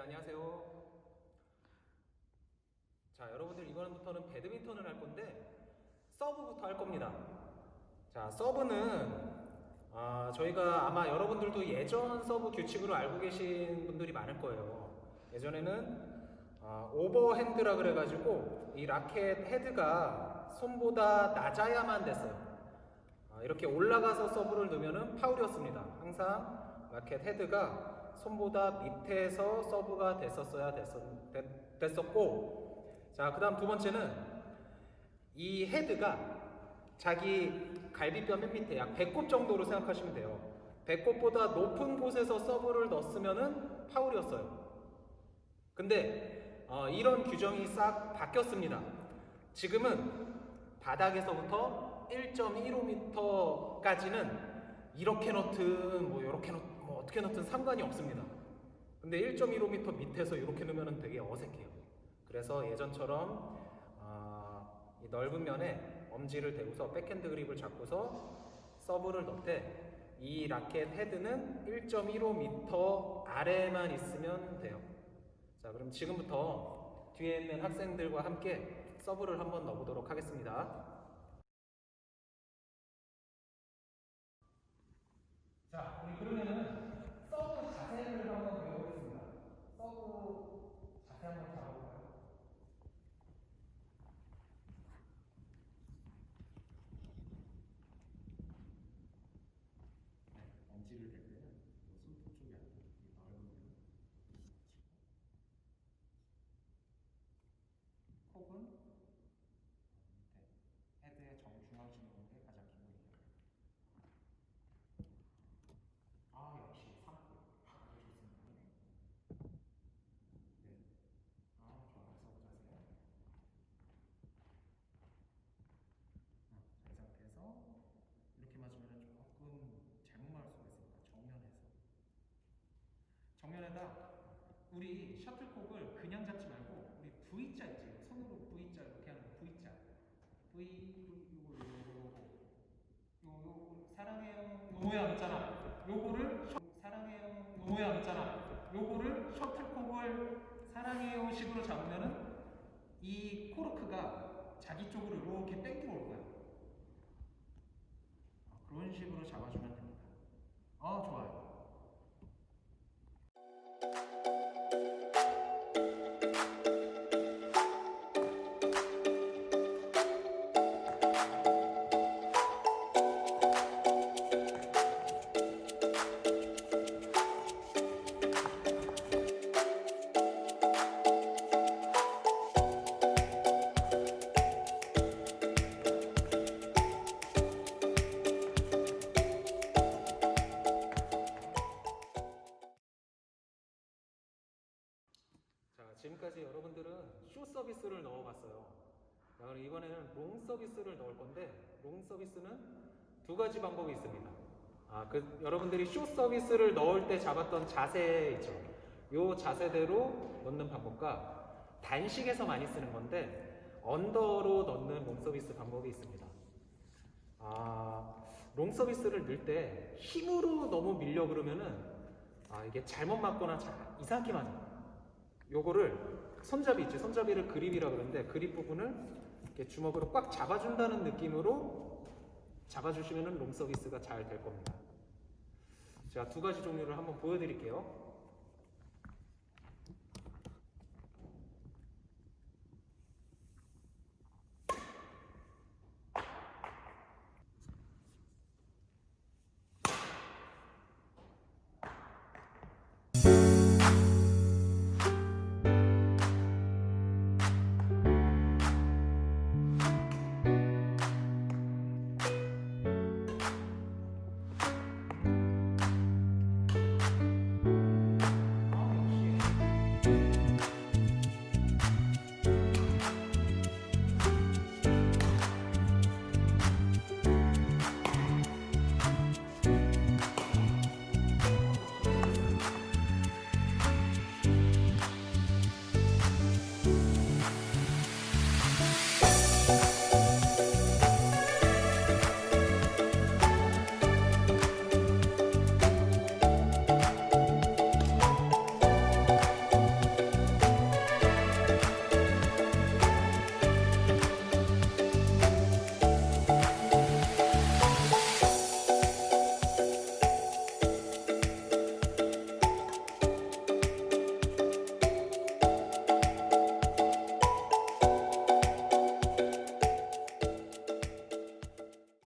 안녕하세요. 자, 여러분들 이번부터는 배드민턴을 할 건데 서브부터 할 겁니다. 자, 서브는 아, 저희가 아마 여러분들도 예전 서브 규칙으로 알고 계신 분들이 많을 거예요. 예전에는 아, 오버핸드라 그래가지고 이 라켓 헤드가 손보다 낮아야만 됐어요. 아, 이렇게 올라가서 서브를 넣으면 파울이었습니다. 항상 라켓 헤드가 손보다 밑에서 서브가 됐었어야 됐었, 됐, 됐었고, 자, 그 다음 두 번째는 이 헤드가 자기 갈비뼈 맨 밑에 약 배꼽 정도로 생각하시면 돼요. 배꼽보다 높은 곳에서 서브를 넣었으면은 파울이었어요. 근데 어, 이런 규정이 싹 바뀌었습니다. 지금은 바닥에서부터 1.15m까지는 이렇게 넣든 뭐 이렇게 넣, 뭐 어떻게 넣든 상관이 없습니다. 근데 1.15m 밑에서 이렇게 넣으면 되게 어색해요. 그래서 예전처럼 아, 이 넓은 면에 엄지를 대고서 백핸드 그립을 잡고서 서브를 넣을 때 이 라켓 헤드는 1.15m 아래만 있으면 돼요. 자, 그럼 지금부터 뒤에 있는 학생들과 함께 서브를 한번 넣어보도록 하겠습니다. 자, 그러면은 자세를 한번 배워보겠습니다. 서브 자세 한번? 엄지를 댈 때는 이 손톱 쪽이 아니고 이 넓은 면을 치고 콕은 밑에 헤드의 정중앙쯤에 있는 게 가장 기본이에요. 아 역시 3코 아주 좋습니다. 네. 아 좋아요. 서브 자세. 어, 자, 이 상태에서 이렇게 맞으면 조금 잘못 맞을 수가 있으니까 정면에서 정면에다 우리 셔틀콕을 그냥 잡지 말고 우리 V자 있지 손으로 V자 이렇게 하는 거 V자. V 요거 요거 요거 요 사랑해요. 요 모양 있잖아. 요거를 셔- 사랑해요. 요 모양 있잖아. 요거를 셔틀콕을 사랑해요 식으로 잡으면은 이 코르크가 자기 쪽으로 이렇게 땡기고 올 거야. 어, 그런 식으로 잡아주면 지금까지 여러분들은 쇼 서비스를 넣어봤어요. 자, 그럼 이번에는 롱 서비스를 넣을 건데, 롱 서비스는 두 가지 방법이 있습니다. 아, 그, 여러분들이 쇼 서비스를 넣을 때 잡았던 자세 있죠? 요 자세대로 넣는 방법과 단식에서 많이 쓰는 건데, 언더로 넣는 롱 서비스 방법이 있습니다. 아, 롱 서비스를 넣을 때 힘으로 너무 밀려 그러면은, 아, 이게 잘못 맞거나 자, 이상하게 맞아요. 요거를 손잡이 있죠. 손잡이를 그립이라 그러는데 그립 부분을 이렇게 주먹으로 꽉 잡아준다는 느낌으로 잡아주시면은 롱 서비스가 잘 될 겁니다. 제가 두 가지 종류를 한번 보여드릴게요.